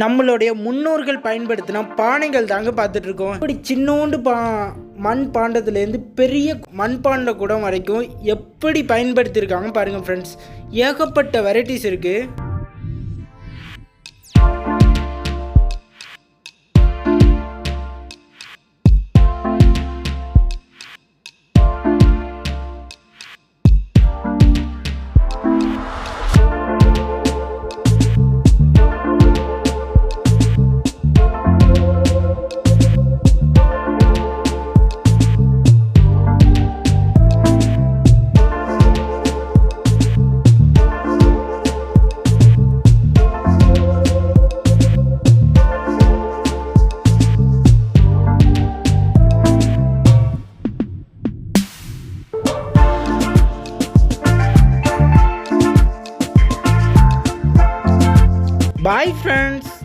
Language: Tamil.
நம்மளுடைய முன்னோர்கள் பயன்படுத்தின பானைகள் தாங்க பார்த்துட்டு இருக்கோம் இப்படி சின்னோண்டு பா மண் பாண்டத்துலேருந்து பெரிய மண்பாண்ட குடம் வரைக்கும் எப்படி பயன்படுத்தியிருக்காங்க பாருங்கள் ஃப்ரெண்ட்ஸ் ஏகப்பட்ட வெரைட்டிஸ் இருக்குது Bye friends.